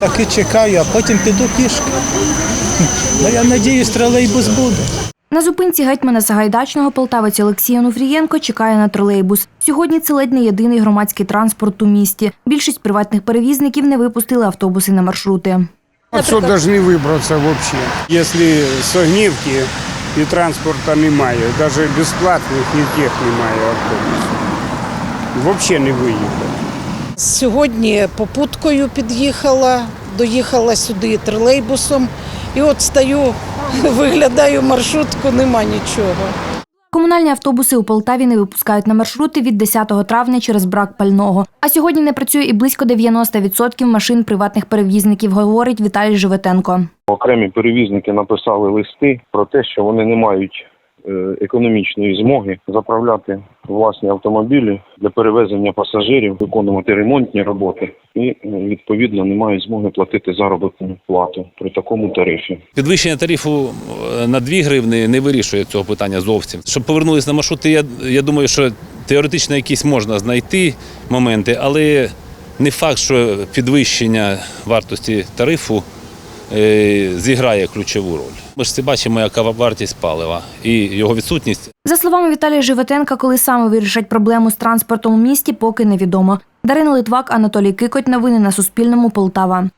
Так і чекаю, а потім піду пішки. Ну, я надіюсь, тролейбус буде. На зупинці гетьмана Сагайдачного полтавець Олексій Онуфрієнко чекає на тролейбус. Сьогодні це ледь не єдиний громадський транспорт у місті. Більшість приватних перевізників не випустили автобуси на маршрути. Отсюда должны выбраться вообще. Если с Огнівки і транспорта немає, навіть безплатних ніяких немає автобусів. Взагалі не виїхав. Сьогодні попуткою під'їхала, доїхала сюди тролейбусом. І от стою, виглядаю маршрутку, нема нічого. Комунальні автобуси у Полтаві не випускають на маршрути від 10 травня через брак пального. А сьогодні не працює і близько 90% машин приватних перевізників, говорить Віталій Живетенко. Окремі перевізники написали листи про те, що вони не мають економічної змоги заправляти власні автомобілі для перевезення пасажирів, виконувати ремонтні роботи і е, відповідно не мають змоги платити заробітну плату при такому тарифі. Підвищення тарифу е, на 2 гривни не вирішує цього питання зовсім. Щоб повернулись на маршрути, я, я думаю, що теоретично якісь можна знайти моменти, але не факт, що підвищення вартості тарифу е, зіграє ключову роль. Ми ж це бачимо, яка вартість палива і його відсутність За словами Віталія Живетенка, коли саме вирішать проблему з транспортом у місті, поки невідомо. Дарина Литвак, Анатолій Кикоть. Новини на Суспільному. Полтава.